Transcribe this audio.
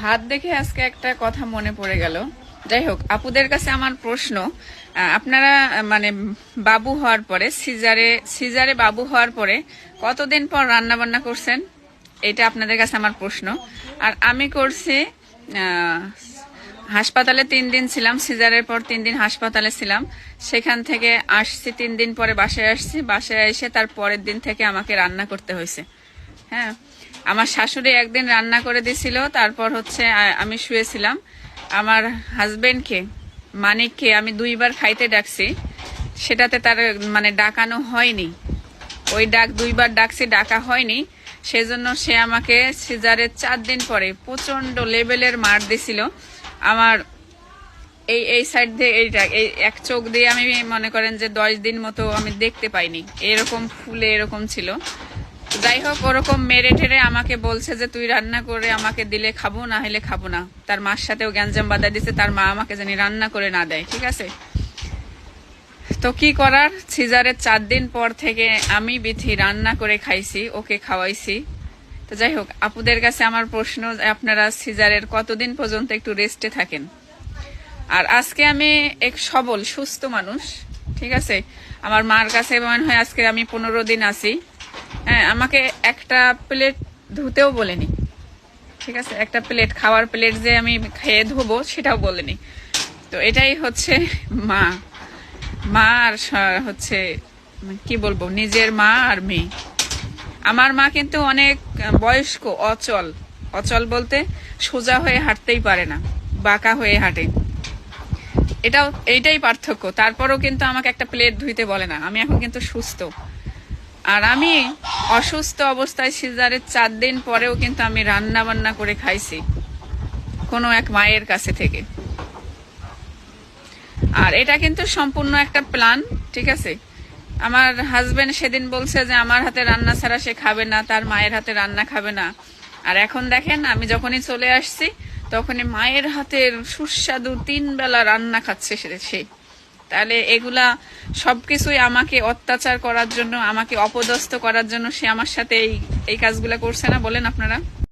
ভাত দেখে আজকে একটা কথা মনে পড়ে গেল। যাই হোক, আপুদের কাছে আমার প্রশ্ন আপনারা মানে বাবু হওয়ার পরে, সিজারে সিজারে বাবু হওয়ার পরে কতদিন পর রান্না বান্না করছেন? এটা আপনাদের কাছে আমার প্রশ্ন। আর আমি করছি হাসপাতালে তিন দিন ছিলাম, সিজারের পর তিন দিন হাসপাতালে ছিলাম। সেখান থেকে আসছি, তিন দিন পরে বাসায় আসছি। বাসায় এসে তার পরের দিন থেকে আমাকে রান্না করতে হয়েছে। হ্যাঁ আমার শাশুড়ি একদিন রান্না করে দিছিল, তারপর হচ্ছে আমি শুয়েছিলাম। আমার হাজবেন্ডকে, মানিককে আমি দুইবার খাইতে ডাকছি। সেটাতে তার মানে ডাকানো হয়নি। ওই ডাক দুইবার ডাকছি, ডাকা হয়নি। সেজন্য সে আমাকে সিজারের চার দিন পরে প্রচণ্ড লেভেলের মার দিছিল। আমার এই এই সাইড দিয়ে এইটা, এই এক চোখ দিয়ে আমি মনে করেন যে দশ দিন মতো আমি দেখতে পাইনি। এরকম ফুলে এরকম ছিল। যাই হোক ওরকম মেরে টেরে আমাকে বলছে যে, তুই রান্না করে আমাকে দিলে খাব, না হলে খাব না। তার মার সাথেও গ্যাঞ্জাম বাধা দিছে, তার মা আমাকে জানি রান্না করে না দেয়, ঠিক আছে? তো কি করার? সিজারের চার দিন পর থেকে আমি বিথি রান্না করে খাইছি, ওকে খাওয়াইছি। তো যাই হোক আপুদের কাছে আমার প্রশ্ন, আপনারা সিজারের কতদিন পর্যন্ত একটু রেস্টে থাকেন? আর আজকে আমি এক সবল, সুস্থ মানুষ, ঠিক আছে? আমার মার কাছে মনে হয় আজকে আমি পনেরো দিন আছি। হ্যাঁ আমাকে একটা প্লেট ধুতেও বলেনি। ঠিক আছে? একটা প্লেট খাওয়ার প্লেট যে আমি খেয়ে ধোবো সেটাও বলেনি। তো এটাই হচ্ছে মা। মা আর হচ্ছে, কি বলব, নিজের মা আর মেয়ে। আমার মা কিন্তু অনেক বয়স্ক, অচল। অচল বলতে সোজা হয়ে হাঁটতেই পারে না, বাঁকা হয়ে হাঁটে। এটাও, এইটাই পার্থক্য। তারপরও কিন্তু আমাকে একটা প্লেট ধুইতে বলে না। আমি এখন কিন্তু সুস্থ। আর আমি অসুস্থ অবস্থায় সিজারের চার দিন পরেও কিন্তু আমি রান্না বান্না করে খাইছি, কোনো এক মায়ের কাছে থেকে। আর এটা কিন্তু সম্পূর্ণ একটা প্ল্যান, ঠিক আছে? আমার হাজবেন্ড সেদিন বলছে যে আমার হাতে রান্না ছাড়া সে খাবে না, তার মায়ের হাতে রান্না খাবে না। আর এখন দেখেন, আমি যখনই চলে আসছি, তখনই মায়ের হাতের সুস্বাদু তিন বেলা রান্না খাচ্ছে সে। তাহলে এগুলা সবকিছুই আমাকে অত্যাচার করার জন্য, আমাকে অপদস্থ করার জন্য সে আমার সাথে এই এই কাজগুলা করছে না, বলেন আপনারা?